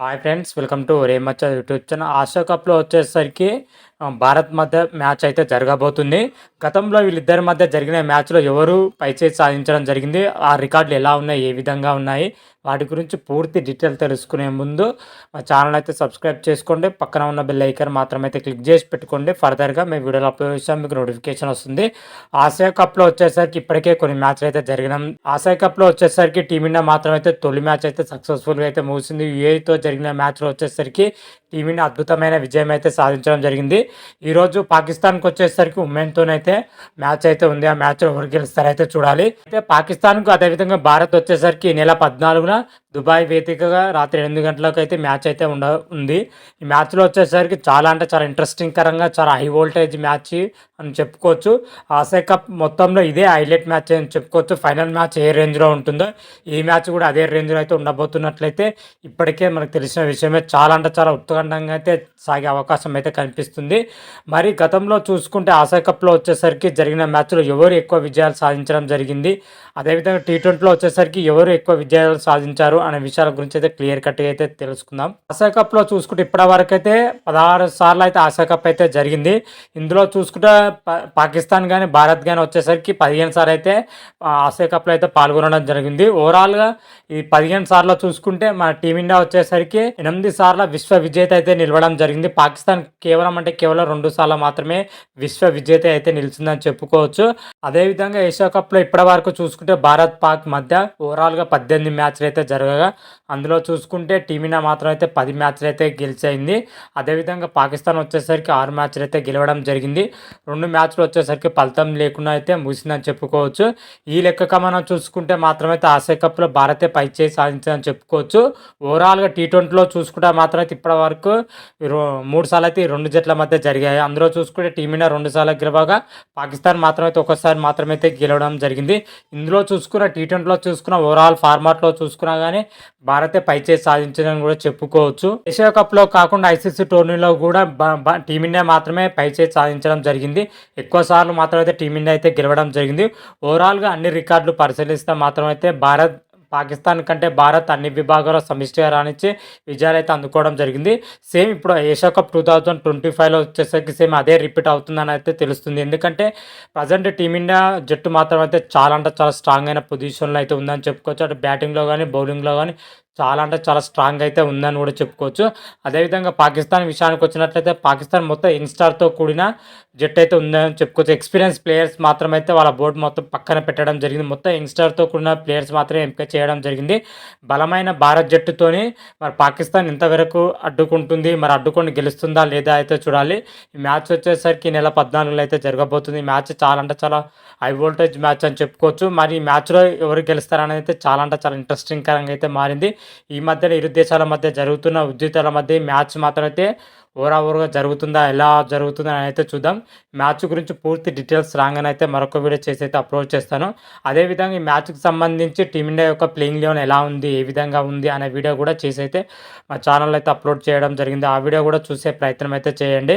Hi friends welcome to రేమచ్చ YouTube channel Asia కప్లో వచ్చేసరికి భారత్ మధ్య మ్యాచ్ అయితే జరగబోతుంది. గతంలో వీళ్ళిద్దరి మధ్య జరిగిన మ్యాచ్లో ఎవరు పైచేసి సాధించడం జరిగింది? ఆ రికార్డులు ఎలా ఉన్నాయి? ఏ విధంగా ఉన్నాయి? వాటి గురించి పూర్తి డీటెయిల్ తెలుసుకునే ముందు మా ఛానల్ అయితే సబ్స్క్రైబ్ చేసుకోండి. పక్కన ఉన్న బెల్ ఐకన్ మాత్రం అయితే క్లిక్ చేసి పెట్టుకోండి. ఫర్దర్గా మేము వీడియోలు అప్లోడ్ చేసాం మీకు నోటిఫికేషన్ వస్తుంది. ఆసియా కప్లో వచ్చేసరికి ఇప్పటికే కొన్ని మ్యాచ్లు అయితే జరిగినాం. ఆసియా కప్లో వచ్చేసరికి టీమిండియా మాత్రం అయితే తొలి మ్యాచ్ అయితే సక్సెస్ఫుల్గా అయితే ముగిసింది. యూఏతో జరిగిన మ్యాచ్లో వచ్చేసరికి టీమిండియా అద్భుతమైన విజయం అయితే సాధించడం జరిగింది. ఈరోజు పాకిస్తాన్కి వచ్చేసరికి ఉమెన్తోనైతే మ్యాచ్ అయితే ఉంది. ఆ మ్యాచ్లో ఎవరు గెలుస్తారైతే చూడాలి. అయితే పాకిస్తాన్కు అదేవిధంగా భారత్ వచ్చేసరికి ఈ నెల పద్నాలుగున దుబాయ్ వేదికగా రాత్రి ఎనిమిది గంటలకు అయితే మ్యాచ్ అయితే ఉండ ఉంది. ఈ మ్యాచ్లో వచ్చేసరికి చాలా అంటే చాలా ఇంట్రెస్టింగ్ కరంగా చాలా హై వోల్టేజ్ మ్యాచ్ అని చెప్పుకోవచ్చు. ఆసియా కప్ మొత్తంలో ఇదే హైలైట్ మ్యాచ్ అని చెప్పుకోవచ్చు. ఫైనల్ మ్యాచ్ ఏ రేంజ్లో ఉంటుందో ఈ మ్యాచ్ కూడా అదే రేంజ్లో అయితే ఉండబోతున్నట్లయితే ఇప్పటికే మనకు తెలిసిన విషయమే. చాలా అంటే చాలా ఉత్కంఠంగా అయితే సాగే అవకాశం అయితే కనిపిస్తుంది. మరి గతంలో చూసుకుంటే ఆసియా కప్లో వచ్చేసరికి జరిగిన మ్యాచ్లో ఎవరు ఎక్కువ విజయాలు సాధించడం జరిగింది? అదేవిధంగా టీ ట్వంటీలో వచ్చేసరికి ఎవరు ఎక్కువ విజయాలు సాధించారు అనే విషయాల గురించి అయితే క్లియర్ కట్గా అయితే తెలుసుకుందాం. ఆసియా కప్లో చూసుకుంటే ఇప్పటి వరకు అయితే పదహారు సార్లు అయితే ఆసియా కప్ అయితే జరిగింది. ఇందులో చూసుకుంటే పాకిస్తాన్ కానీ భారత్ కానీ వచ్చేసరికి పదిహేను సార్లు అయితే ఆసియా కప్లో అయితే పాల్గొనడం జరిగింది. ఓవరాల్గా ఈ పదిహేను సార్లు చూసుకుంటే మన టీమిండియా వచ్చేసరికి ఎనిమిది సార్ల విశ్వ విజేత అయితే నిలవడం జరిగింది. పాకిస్తాన్ కేవలం అంటే కేవలం రెండు సార్లు మాత్రమే విశ్వ విజేత అయితే నిలిచిందని చెప్పుకోవచ్చు. అదేవిధంగా ఏషియా కప్లో ఇప్పటి వరకు చూసుకుంటే భారత్ పాక్ మధ్య ఓవరాల్గా పద్దెనిమిది మ్యాచ్లు అయితే జరగగా అందులో చూసుకుంటే టీమినా మాత్రం అయితే పది మ్యాచ్లు అయితే గెలిచింది అదేవిధంగా పాకిస్తాన్ వచ్చేసరికి ఆరు మ్యాచ్లు అయితే గెలవడం జరిగింది. రెండు మ్యాచ్లు వచ్చేసరికి ఫలితం లేకుండా అయితే ముగిసిందని చెప్పుకోవచ్చు. ఈ లెక్కగా మనం చూసుకుంటే మాత్రమైతే ఆసియా కప్లో భారతే పై చేసి సాధించిందని చెప్పుకోవచ్చు. ఓవరాల్గా టీ ట్వంటీలో చూసుకుంటే మాత్రం అయితే ఇప్పటి వరకు రో- మూడు సార్లు అయితే రెండు జట్ల మధ్య జరిగాయి. అందులో చూసుకుంటే టీమిండియా రెండు సార్లు గెలవగా పాకిస్తాన్ మాత్రం అయితే ఒకసారి మాత్రమైతే గెలవడం జరిగింది. ఇందులో చూసుకున్న టీ ట్వంటీలో చూసుకున్న ఓవరాల్ ఫార్మాట్లో చూసుకున్నా కానీ భారతే పై చేసి కూడా చెప్పుకోవచ్చు. ఏషియా కప్లో కాకుండా ఐసీసీ టోర్నీలో కూడా టీమిండియా మాత్రమే పైచే సాధించడం జరిగింది. ఎక్కువ సార్లు మాత్రమైతే టీమిండియా అయితే గెలవడం జరిగింది. ఓవరాల్గా అన్ని రికార్డులు పరిశీలిస్తే మాత్రం అయితే భారత్ పాకిస్తాన్ కంటే భారత్ అన్ని విభాగాల్లో సమిష్టిగా రాణించి విజయాలు అయితే అందుకోవడం జరిగింది. సేమ్ ఇప్పుడు Asia cup two thousand twenty ఫైవ్లో వచ్చేసరికి సేమ్ అదే రిపీట్ అవుతుందని అయితే తెలుస్తుంది. ఎందుకంటే ప్రజెంట్ టీమిండియా జట్టు మాత్రం అయితే చాలా అంటే చాలా స్ట్రాంగ్ అయిన పొజిషన్లో అయితే ఉందని చెప్పుకోవచ్చు. అటు బ్యాటింగ్లో కానీ బౌలింగ్లో కానీ చాలా అంటే చాలా స్ట్రాంగ్ అయితే ఉందని కూడా చెప్పుకోవచ్చు. అదేవిధంగా పాకిస్తాన్ విషయానికి వచ్చినట్లయితే పాకిస్తాన్ మొత్తం యంగ్స్టార్తో కూడిన జట్టు అయితే ఉందని చెప్పుకోవచ్చు. ఎక్స్పీరియన్స్ ప్లేయర్స్ మాత్రం అయితే వాళ్ళ బోర్డు మొత్తం పక్కన పెట్టడం జరిగింది. మొత్తం యంగ్స్టర్తో కూడిన ప్లేయర్స్ మాత్రమే ఎంపిక చేయడం జరిగింది. బలమైన భారత్ జట్టుతోని మరి పాకిస్తాన్ ఇంతవరకు అడ్డుకుంటుంది. మరి అడ్డుకొని గెలుస్తుందా లేదా అయితే చూడాలి. ఈ మ్యాచ్ వచ్చేసరికి నెల పద్నాలుగులో అయితే జరగబోతుంది. ఈ మ్యాచ్ చాలా అంటే చాలా హై వోల్టేజ్ మ్యాచ్ అని చెప్పుకోవచ్చు. మరి ఈ మ్యాచ్లో ఎవరు గెలుస్తారనేది అయితే చాలా అంటే చాలా ఇంట్రెస్టింగ్ కరంగా అయితే మారింది. ఈ మధ్యన ఇరు దేశాల మధ్య జరుగుతున్న ఉద్రిక్తల మధ్య మ్యాచ్ మాత్రం అయితే ఓవరా జరుగుతుందా ఎలా జరుగుతుందా అని అయితే చూద్దాం. మ్యాచ్ గురించి పూర్తి డీటెయిల్స్ రాగానే అయితే మరొక వీడియో చేసి అయితే అప్లోడ్ చేస్తాను. అదేవిధంగా ఈ మ్యాచ్కి సంబంధించి టీమిండియా యొక్క ప్లేయింగ్ లెవెన్ ఎలా ఉంది ఏ విధంగా ఉంది అనే వీడియో కూడా చేసి అయితే మా ఛానల్ అయితే అప్లోడ్ చేయడం జరిగింది. ఆ వీడియో కూడా చూసే ప్రయత్నం అయితే చేయండి.